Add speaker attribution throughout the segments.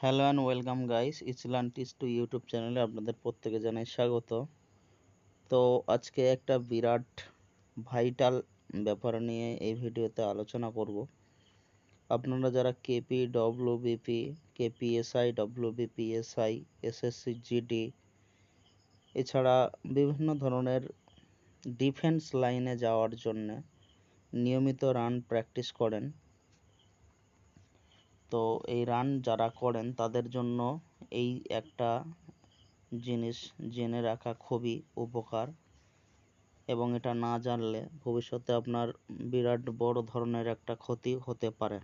Speaker 1: Hello and welcome guys ইসলান্টিস to YouTube চ্যানেলে আপনাদের প্রত্যেকে জানাই স্বাগত। তো আজকে একটা বিরাট ভাইটাল ব্যাপার নিয়ে এই ভিডিওতে আলোচনা করব। আপনারা যারা KP WBP KPSI WBPSI SSC GD এছাড়া বিভিন্ন ধরনের ডিফেন্স লাইনে যাওয়ার জন্য নিয়মিত রান প্র্যাকটিস করেন। তো এই রান যারা করেন, তাদের জন্য এই একটা জিনিস জেনে রাখা খুবই উপকার। এবং এটা না জানলে ভবিষ্যতে আপনার বিরাট বড় ধরনের একটা ক্ষতি হতে পারে।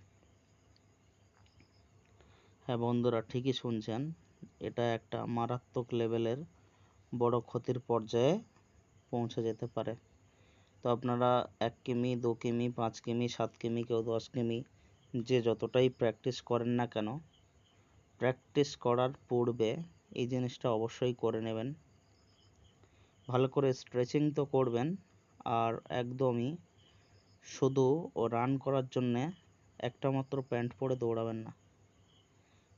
Speaker 1: হ্যাঁ বন্ধুরা, ঠিকই শুনছেন। এটা একটা মারাত্মক লেভেলের বড় ক্ষতির পর্যায়ে পৌঁছে যেতে পারে। তো আপনারা এক কিমি, দু কিমি, পাঁচ কিমি, সাত কিমি, কেউ দশ কিমি যে যতটাই প্র্যাকটিস করেন না কেন প্র্যাকটিস করার পূর্বে এই জিনিসটা অবশ্যই করে নেবেন। ভালো করে স্ট্রেচিং তো করবেন, আর একদমই শুধু ও রান করার জন্যে একটা মাত্র প্যান্ট পরে দৌড়াবেন না।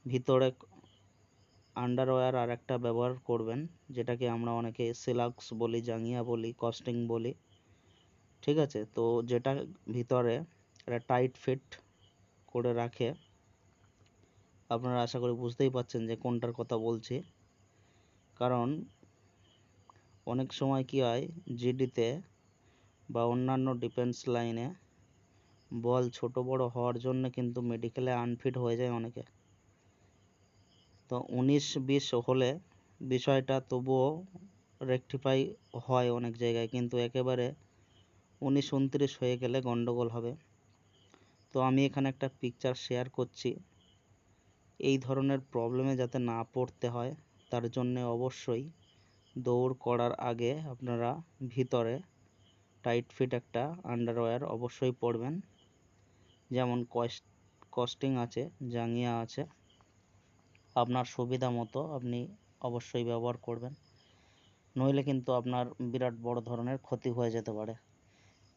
Speaker 1: ভিতরে আন্ডারওয়্যার আর একটা ব্যবহার করবেন, যেটাকে আমরা অনেকে সিলাক্স বলি, জাঙ্গিয়া বলি কস্টিং বলি, ঠিক আছে? তো যেটা ভিতরে একটা টাইট ফিট করে রাখে। আপনারা আশা করি বুঝতেই পাচ্ছেন যে কোনটার কথা বলছি। কারণ অনেক সময় কি হয় জিডিতে বা অন্যান্য ডিফেন্স লাইনে বল ছোট বড় হওয়ার জন্য কিন্তু মেডিকেলে আনফিট হয়ে যায় অনেকে। তো উনিশ বিশ হলে বিষয়টা তবুও রেকটিফাই হয় অনেক জায়গায়, কিন্তু একেবারে উনিশ, উনত্রিশ হয়ে গেলে গন্ডগোল হবে। তো আমি এখানে একটা পিকচার শেয়ার করছি। এই ধরনের প্রবলেমে যাতে না পড়তে হয়, তার জন্যে অবশ্যই দৌড় করার আগে আপনারা ভিতরে টাইট ফিট একটা আন্ডারওয়্যার অবশ্যই পরবেন। যেমন কস্টিং আছে, জাঙ্গিয়া আছে, আপনার সুবিধা মতো আপনি অবশ্যই ব্যবহার করবেন। নইলে কিন্তু আপনার বিরাট বড় ধরনের ক্ষতি হয়ে যেতে পারে।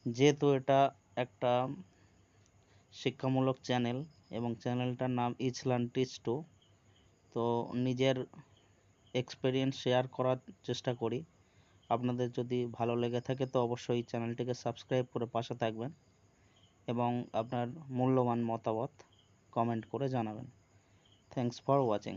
Speaker 1: যেহেতু এটা একটা শিক্ষামূলক চ্যানেল এবং চ্যানেলটার নাম ইছলান টিচ টু। তো নিজের এক্সপিরিয়েন্স শেয়ার করার চেষ্টা করি। আপনাদের যদি ভালো লেগে থাকে তো অবশ্যই চ্যানেলটিকে সাবস্ক্রাইব করে পাশে থাকবেন এবং আপনার মূল্যবান মতামত কমেন্ট করে জানাবেন। Thanks for watching